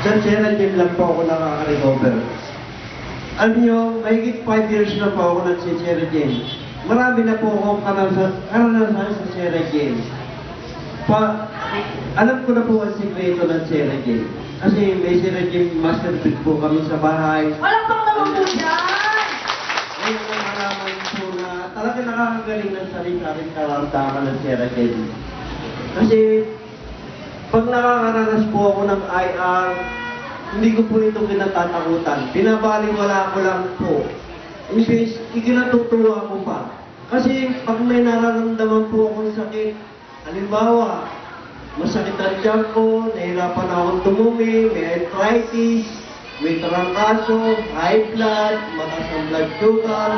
Sa Sierra Gym lang po ako nakaka-recover. Alam niyo, mahigit 5 years na po ako nagsisierra gym. Marami na po akong karanasan, sa Gym. Pa, alam ko na po ang sikreto ng Gym. Kasi may Sierra Gym master fit po kami sa bahay. Walang pang naman po dyan! Ay, nalaman po na talaga nakakagaling ng sarili-saring karamdaman ng Gym. Kasi, pag nakakaranas po ako ng IR, hindi ko po ito kinatatakutan. Pinabaliwala ko lang po. Imbis, ikinatutuwa ko pa. Kasi pag may nararamdaman po akong sakit, halimbawa, masakit ang tiyan ko, nahirapan akong tumumi, may arthritis, may trangkaso, high blood, mataas ang blood sugar,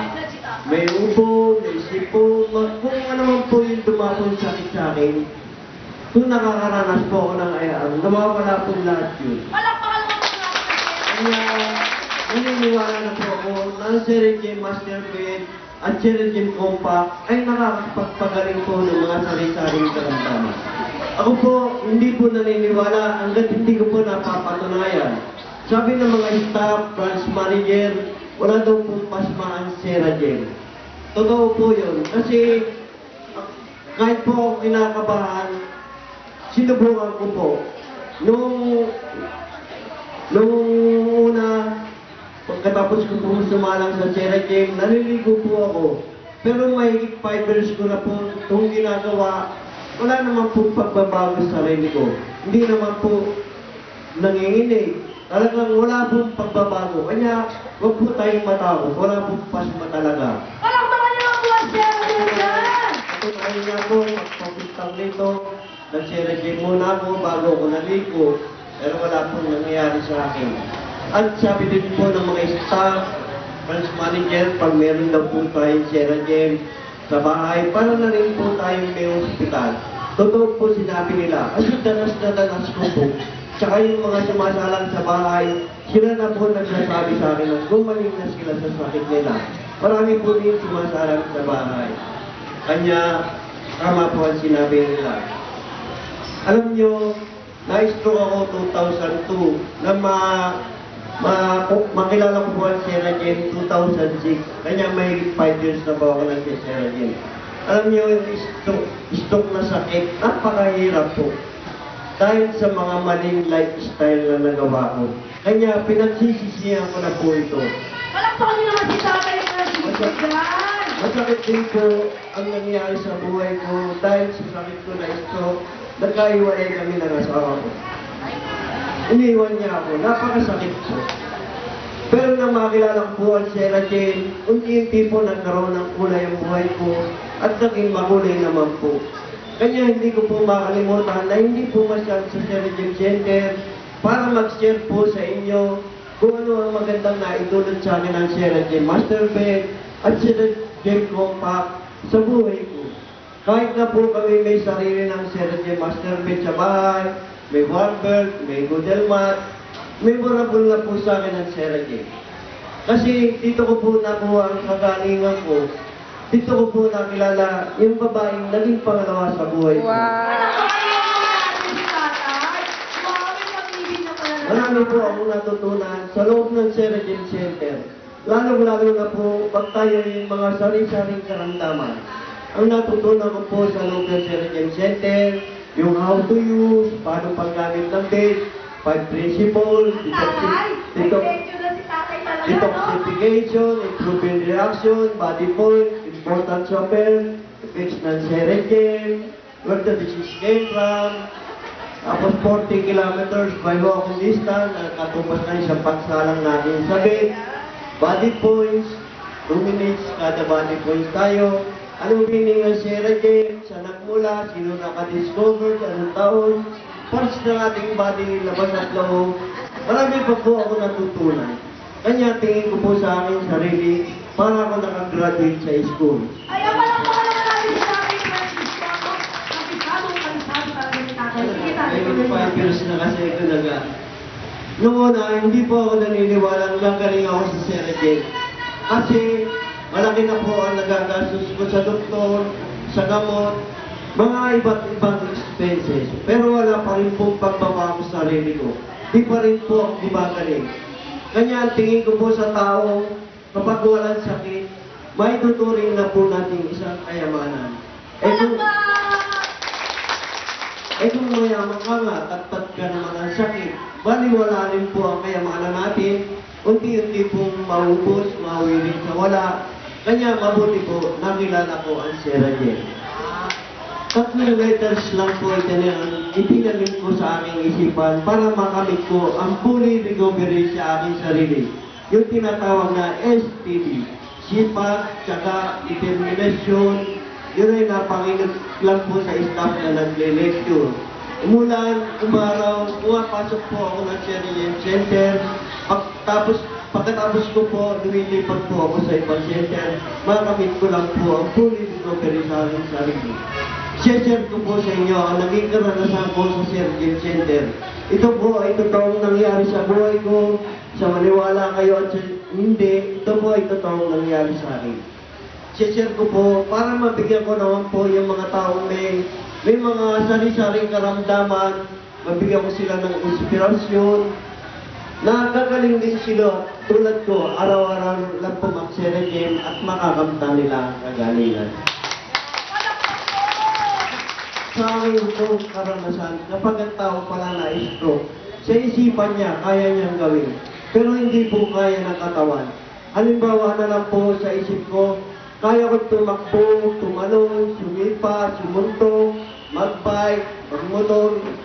may ubo, may sipon, kung ano man po yung dumapon sakit sa akin, kung nakakaranas po ako ng IR, nawawala po lahat yun. Pang naman po natin Kaya, naniniwala na po ako na ang Serengim Master Bed at Serengim Compact ay nakakapagpagaling po ng mga sari-saring karamdaman. Ako po, hindi po naniniwala hanggat hindi ko po napapatunayan. Sabi ng mga staff, branch manager, wala daw pong pasma ang Serengim. Totoo po yun. Kasi, ah, kahit po kinakabahan, sinubukan ko po. Nung Nung una, pagkatapos ko po sumalang sa Sierra Gym, naliligo po ako. Pero may fibers ko na po itong ginagawa. Wala naman po pagbabago sa sarili ko. Hindi naman po nanginginig. Talagang wala pong pagbabago. Kanya, huwag po tayong matakot. Wala pong pasma talaga. Walang naman po ang Sierra Gym dyan! Patunayan niya po, pagpapitang nito, nag-Sierra Gym muna ako bago ako naligo. Pero wala pong nangyayari sa akin. At sabi din po ng mga staff, branch manager, pag meron daw po tayong Sierra Gym sa bahay, para na rin po tayong may hospital. Totoo po sinabi nila. Kasi danas na danas ko po. Tsaka yung mga sumasalang sa bahay, sila na po nagsasabi sa akin na gumaling na sila sa sakit nila. Marami po din sumasalang sa bahay. Kanya, tama po ang sinabi nila. Alam nyo, na-stroke ako 2002 na ma, ma, makilala ko po ang Sierra Gym 2006. Kanya may 5 years na po ako ng Sierra Gym. Alam nyo, yung stroke, stroke na sakit, napakahirap po. Dahil sa mga maling lifestyle na nagawa ko. Kanya, pinagsisisihan ko na po ito. Walang pang naman si Tatay dyan! Masakit din po ang nangyari sa buhay ko dahil sa sakit ko na stroke, nagkaiwalay kami ng asawa ko. Iniwan niya ako, napakasakit po. Pero nang makilala ko ang Sierra Jane, unti-unti po nagkaroon ng kulay ang buhay ko at naging makulay naman po. Kanya hindi ko po makalimutan na hindi po masyal sa Sierra Jane Center para mag-share po sa inyo kung ano ang magandang naitulot sa akin ng Sierra Jane Master Bed at Sierra Jane Compact sa buhay ko. Kahit na po kami may sarili ng Jane Master Bed sa bahay, may Warburg, may Godelmat, memorable na po sa akin ang Jane. Kasi dito ko po nakuha ang kagalingan ko. Dito ko po nakilala yung babaeng naging pangalawa sa buhay ko. Na- Marami po akong natutunan sa loob ng Gym Center. Lalo-lalo na po pag tayo yung mga sari-saring karamdaman. Ang natutunan ko po sa loob ng Center, yung how to use, paano paggamit ng bed, five principles, detoxification, improving reaction, body point, importance of health, effects ng Gym, where the disease came from, tapos 40 kilometers by walking distance, at katupas na isang pagsalang natin sa bed. Body points, 2 minutes kada body points tayo. Anong meaning ng Sierra Gym? Saan nagmula? Sino nakadiscover? Anong taon? Parts ng ating body, labas at loob. Marami pa po ako natutunan. Kanya tingin ko po sa aking sarili para ako nakagraduate sa school. Ay, ang walang pang naman natin si Tatay Francisco. Ako, kapisadong kapisado talaga si Tatay. Sige, Tatay. Ay, five years na kasi ito naga. Noong una, hindi po ako naniniwala na gagaling ako sa Sergey. Kasi malaki na po ang nagagastos ko sa doktor, sa gamot, mga iba't ibang expenses. Pero wala pa rin pong pagbabago sa sarili ko. di pa rin po ako gumagaling. Kanya ang tingin ko po sa tao, kapag walang sakit, may tuturing na po natin isang kayamanan. Eh kung, eh kung mayaman ka nga, tatpat ka naman ang sakit, baliwala rin po ang kayamanan natin, unti-unti pong maubos, mawiling sa wala. Kanya mabuti po, nakilala ko ang Sarah Jane. Tatlong letters lang po ito niya ang ipinalim ko sa aking isipan para makamit ko ang fully recovery sa aking sarili. Yung tinatawag na STD. Sipag, tsaka determination, yun ay napanginag lang po sa staff na nagle-lecture. Umulan, umaraw, pumapasok po ako ng Sheridan Center. Pag, tapos, pagkatapos ko po, lumilipat po ako sa ibang center. Makamit ko lang po ang fully recovery sa sarili. Share ko po sa inyo ang naging karanasan ko sa Sergent Center. Ito po ay totoong nangyari sa buhay ko. Sa maniwala kayo at hindi, ito po ay totoong nangyari sa akin. Share ko po para mabigyan ko naman po yung mga taong may, may mga sari-saring karamdaman, mabigyan ko sila ng inspirasyon, Nakagaling din sila tulad ko, araw-araw lang po mag-seregem at makakamta nila ang kagalingan. Sa akin itong karanasan, kapag ang tao pala na-stroke, sa isipan niya, kaya niyang gawin. Pero hindi po kaya ng katawan. Halimbawa na lang po sa isip ko, kaya ko tumakbo, tumalon, sumipa, sumunto, magbike, magmotor,